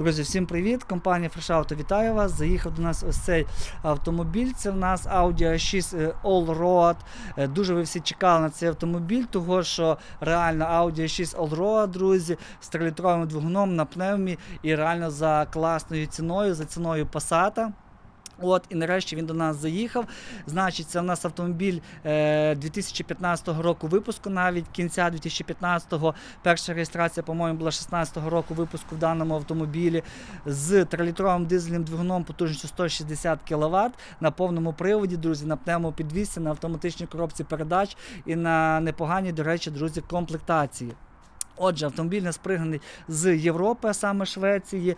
Друзі, всім привіт! Компанія Fresh Auto вітає вас. Заїхав до нас ось цей автомобіль. Це в нас Audi A6 е, Allroad. Е, Дуже ви всі чекали на цей автомобіль, того що реально Audi A6 Allroad, друзі, з 3-літровим двигуном на пневмі і реально за класною ціною, за ціною Passat. От, і нарешті він до нас заїхав. Значить, це в нас автомобіль е, 2015 року випуску, навіть кінця 2015-го. Перша реєстрація, по-моєму, була 16-го року випуску в даному автомобілі з 3-літровим дизельним двигуном потужністю 160 кВт на повному приводі, друзі, на пневмопідвісці, на автоматичній коробці передач і на непоганій, до речі, друзі, комплектації. Отже, автомобіль не спригнаний з Європи, а саме Швеції.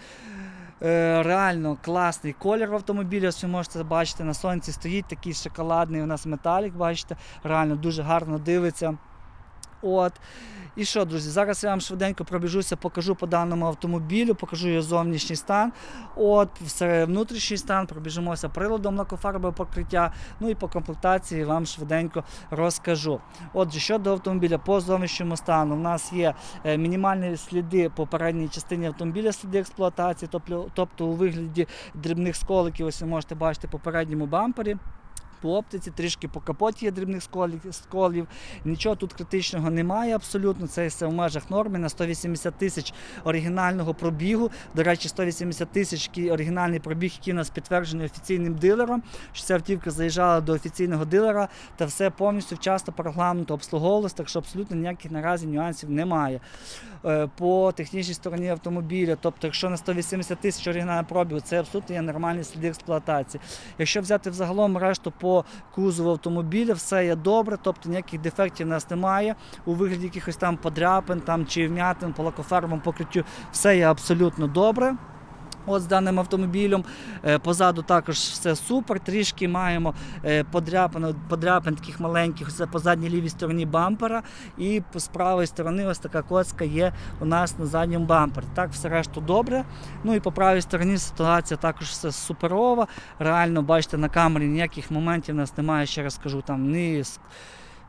Е, Реально класний колір в автомобіля. Ось ви можете бачити, на сонці стоїть такий шоколадний у нас металік, бачите, реально дуже гарно дивиться. От. І що, друзі, зараз я вам швиденько пробіжуся, покажу по даному автомобілю, покажу його зовнішній стан, от, внутрішній стан, пробіжимося приладом лакофарбового покриття, ну і по комплектації вам швиденько розкажу. Отже, щодо автомобіля, по зовнішньому стану, у нас є е, мінімальні сліди по передній частині автомобіля, сліди експлуатації, тобто у вигляді дрібних сколиків, ось ви можете бачити по передньому бампері. По оптиці, трішки по капоті є дрібних сколів. Нічого тут критичного немає абсолютно. Це все в межах норми на 180 тисяч оригінального пробігу. До речі, 180 тисяч оригінальний пробіг, який у нас підтверджений офіційним дилером. Що ця автівка заїжджала до офіційного дилера та все повністю вчасно по регламенту обслуговувалось, так що абсолютно ніяких наразі нюансів немає. Е, По технічній стороні автомобіля, тобто, якщо на 180 тисяч оригінального пробігу, це абсолютно є нормальні сліди експлуатації. Якщо взяти взагалом решту по кузову автомобіля, все є добре, тобто ніяких дефектів у нас немає. У вигляді якихось там подряпин там, чи вмятин по лакофарбам покриттю, все є абсолютно добре. От з даним автомобілем Е, позаду також все супер. Трішки маємо е, подряпин, подряпин таких маленьких це по задній лівій стороні бампера. І з правої сторони ось така коцка є у нас на задньому бампері. Так, все решту добре. Ну і по правій стороні ситуація також все суперова. Реально, бачите, на камері ніяких моментів у нас немає, ще раз кажу, там ні.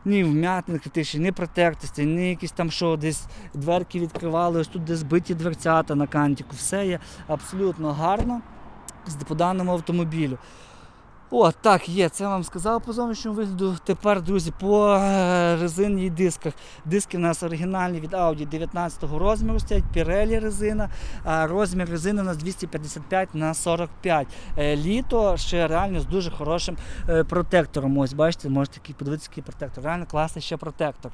Ні вмятин критичні, ні протертості, ні якісь там що, десь дверки відкривали, ось тут десь збиті дверцята на кантику. Все є абсолютно гарно по даному автомобілю. О, так, є, це вам сказав по зовнішньому вигляду. Тепер, друзі, по е, резині і дисках. Диски в нас оригінальні від Audi 19 розміру стоять, Pirelli резина, а розмір резини у нас 255 на 45. Е, Літо ще реально з дуже хорошим е, протектором. Ось бачите, можете подивитися, який протектор. Реально класний ще протектор.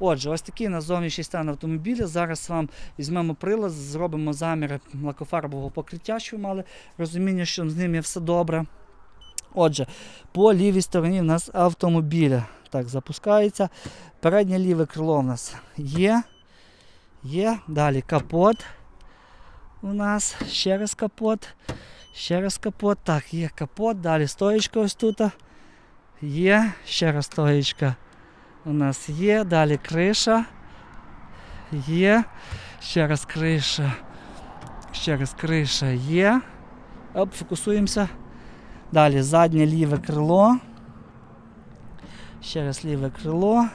Отже, ось такий на зовнішній стан автомобіля. Зараз вам візьмемо прилад, зробимо заміри лакофарбового покриття, що ви мали розуміння, що з ним є все добре. Отже, по лівій стороні в нас автомобіля. Так, запускається. Переднє ліве крило в нас є. Є. Далі капот. У нас ще раз капот. Ще раз капот. Так, є капот. Далі стоєчка ось тут. Є. Ще раз стоєчка. У нас є. Далі криша. Є. Ще раз криша. Ще раз криша є. Оп, фокусуємося. Далі заднє ліве крило. Ще раз ліве крило.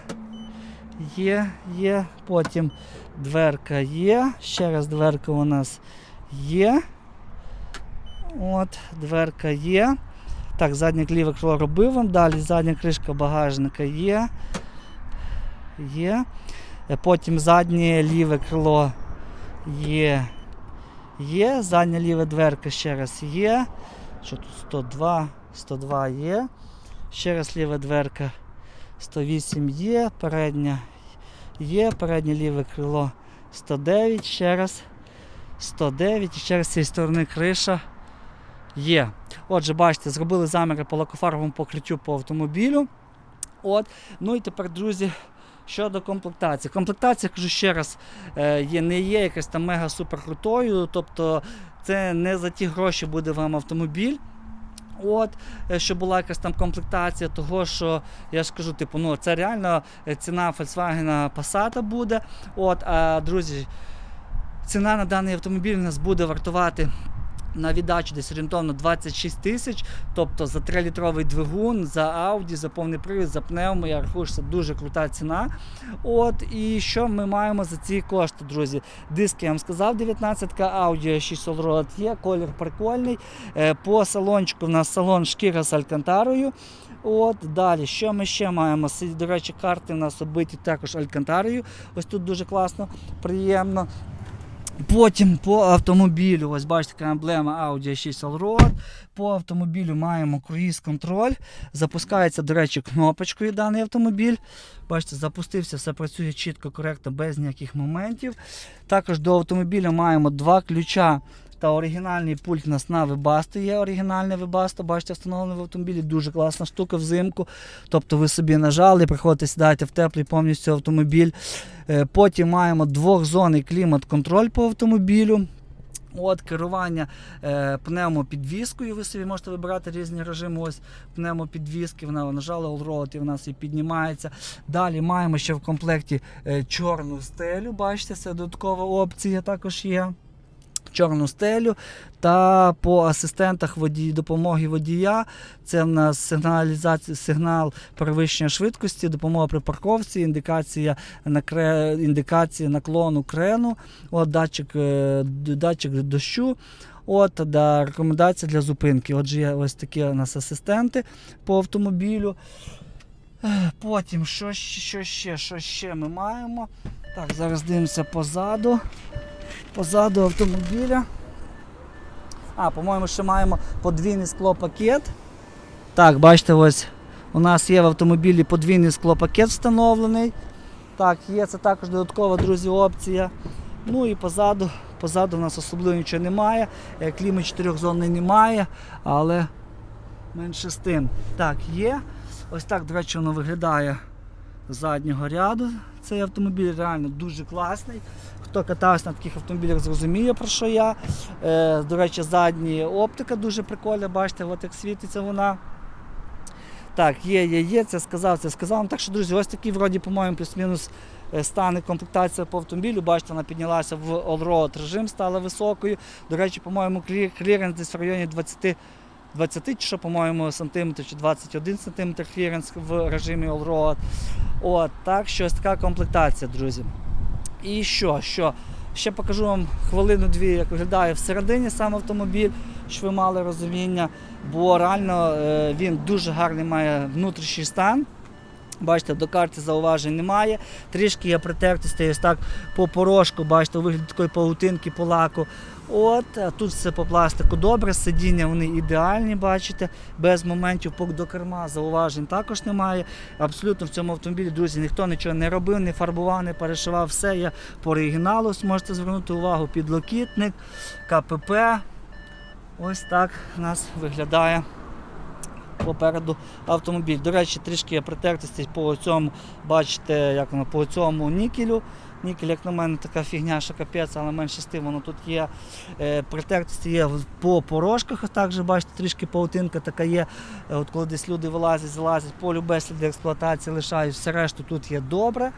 Є, є. Потім дверка є. Ще раз дверка у нас є. От, дверка є. Так, заднє ліве крило робив вам. Далі задня кришка багажника є. Є. Е, Потім заднє ліве крило є. Є. Задня ліва дверка ще раз є. Що тут 102, 102 є. Ще раз ліва дверка 108 є, передня є, переднє ліве крило 109, ще раз 109 і ще раз з цієї сторони криша є. Отже, бачите, зробили заміри по лакофарбовому покриттю по автомобілю. От. Ну і тепер, друзі, щодо комплектації. Комплектація, кажу ще раз, е, є, не є якась там мега супер крутою. Тобто це не за ті гроші буде вам автомобіль. От, щоб була якась там комплектація, того що я ж кажу, типу, ну це реально е, ціна Volkswagen Passat буде. От, а друзі, ціна на даний автомобіль у нас буде вартувати на віддачу десь орієнтовно 26 тисяч. Тобто за 3-літровий двигун, за Audi, за повний привід, за пневмо, я рахую, що це дуже крута ціна. От, і що ми маємо за ці кошти, друзі? Диски, я вам сказав, 19-ка Audi 6 Allroad є, колір прикольний. Е, По салончику в нас салон шкіра з алькантарою. От далі, що ми ще маємо? До речі, карти в нас оббиті також алькантарою. Ось тут дуже класно, приємно. Потім по автомобілю, ось бачите, така емблема Audi 6 Allroad. По автомобілю маємо круїз контроль. Запускається, до речі, кнопочкою даний автомобіль. Бачите, запустився, все працює чітко, коректно, без ніяких моментів. Також до автомобіля маємо два ключа та оригінальний пульт у нас на Webasto є оригінальне Webasto, бачите, встановлений в автомобілі. Дуже класна штука взимку. Тобто ви собі нажали, приходите, сідаєте в теплий повністю автомобіль. Е, Потім маємо двохзонний клімат-контроль по автомобілю. От керування е, пневмопідвіскою. Ви собі можете вибирати різні режими. Ось пневмопідвіски. Вона нажали Allroad і в нас і піднімається. Далі маємо ще в комплекті е, чорну стелю. Бачите, це додаткова опція також є. Чорну стелю та по асистентах водій, допомоги водія. Це в нас сигналізація, сигнал перевищення швидкості, допомога при парковці, індикація, накре, індикація наклону крену, от, датчик, е, датчик дощу. От, да, рекомендація для зупинки. Отже, є ось такі у нас асистенти по автомобілю. Потім, що, що ще, що ще ми маємо? Так, зараз дивимося позаду. Позаду автомобіля. А, по-моєму, ще маємо подвійний склопакет. Так, бачите, ось у нас є в автомобілі подвійний склопакет встановлений. Так, є це також додаткова, друзі, опція. Ну і позаду, позаду у нас особливо нічого немає. Е, Клімат чотирьохзонний немає, але менше з тим. Так, є. Ось так, до речі, воно виглядає з заднього ряду. Цей автомобіль реально дуже класний. Хто катався на таких автомобілях, зрозуміє про що я. Е, до речі, задні оптика дуже прикольна, бачите, от як світиться вона. Так, є, є, є, це сказав, це сказав. Так що, друзі, ось такий, вроді, по-моєму, плюс-мінус е, стан і комплектація по автомобілю. Бачите, вона піднялася в all-road режим, стала високою. До речі, по-моєму, клі- кліренс десь в районі 20 20 чи що, по-моєму, сантиметрів чи 21 сантиметр кліренс в режимі all-road. От, так що ось така комплектація, друзі. І що? що? Ще покажу вам хвилину-дві, як виглядає всередині сам автомобіль, щоб ви мали розуміння, бо реально е, він дуже гарний має внутрішній стан. Бачите, до карти зауважень немає. Трішки є притертостей ось так по порошку, бачите, у вигляді такої паутинки по лаку. От, тут все по пластику добре, сидіння вони ідеальні, бачите, без моментів пок до керма зауважень також немає. Абсолютно в цьому автомобілі, друзі, ніхто нічого не робив, не фарбував, не перешивав. Все є по оригіналу. Ось Можете звернути увагу підлокітник, КПП. Ось так у нас виглядає попереду автомобіль. До речі, трішки притертості по цьому, бачите, як воно по цьому нікелю. Нікель, як на мене, така фігня, що капець, але менше з тим, воно тут є. Е, притертості є по порожках, ось так бачите, трішки паутинка така є. Е, От коли десь люди вилазять, залазять, полю без експлуатації лишають, все решту тут є добре.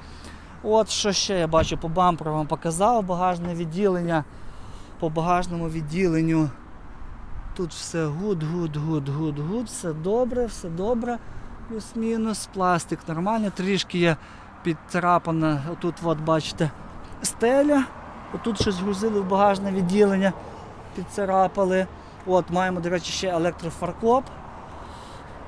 От що ще я бачу по бамперу вам показав, багажне відділення. По багажному відділенню Тут все гуд, гуд, гуд, гуд, гуд, все добре, все добре. Плюс-мінус, пластик нормальний, трішки є підцарапана. Отут, от, бачите, стеля. Отут щось грузили в багажне відділення, підцарапали. От, маємо, до речі, ще електрофаркоп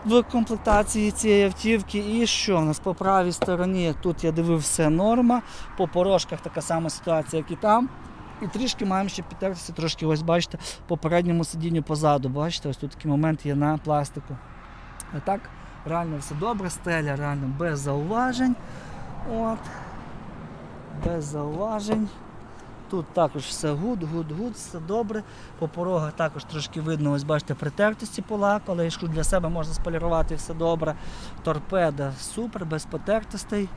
в комплектації цієї автівки. І що у нас по правій стороні? Тут я дивив все норма. По порожках така сама ситуація, як і там. І трішки маємо ще підтертися, трошки ось бачите, по передньому сидінню позаду. Бачите, ось тут такий момент є на пластику. А так, реально все добре, стеля реально без зауважень. От. Без зауважень. Тут також все гуд, гуд, гуд, все добре. По порогах також трошки видно, ось бачите, притертості по лаку, але для себе можна сполірувати все добре. Торпеда супер, без потертостей.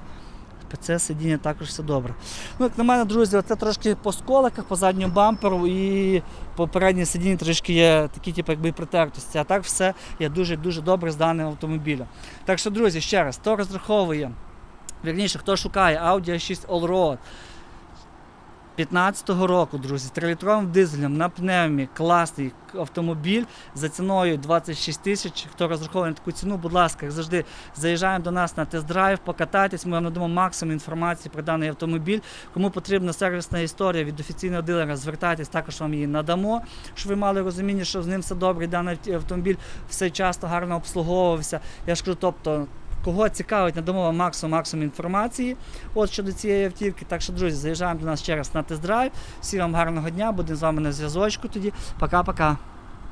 Це сидіння також все добре. Ну, як на мене, друзі, це трошки по сколиках, по задньому бамперу і по передній сидінні трішки є такі, типу, якби притертості. А так все є дуже-дуже добре з даним автомобілем. Так що, друзі, ще раз, хто розраховує, вірніше, хто шукає Audi A6 Allroad, 15-го року, друзі, з 3-літровим дизелем на пневмі, класний автомобіль за ціною 26 тисяч. Хто розраховує на таку ціну, будь ласка, завжди, заїжджаємо до нас на тест-драйв, покатайтесь. Ми вам надамо максимум інформації про даний автомобіль. Кому потрібна сервісна історія від офіційного дилера, звертайтесь, також вам її надамо, щоб ви мали розуміння, що з ним все добре, даний автомобіль все часто гарно обслуговувався. Я ж кажу, тобто. Кого цікавить, надамо вам максимум максимум інформації от щодо цієї автівки. Так що, друзі, заїжджаємо до нас ще раз на тест-драйв. Всім вам гарного дня, будемо з вами на зв'язочку тоді. Пока-пока.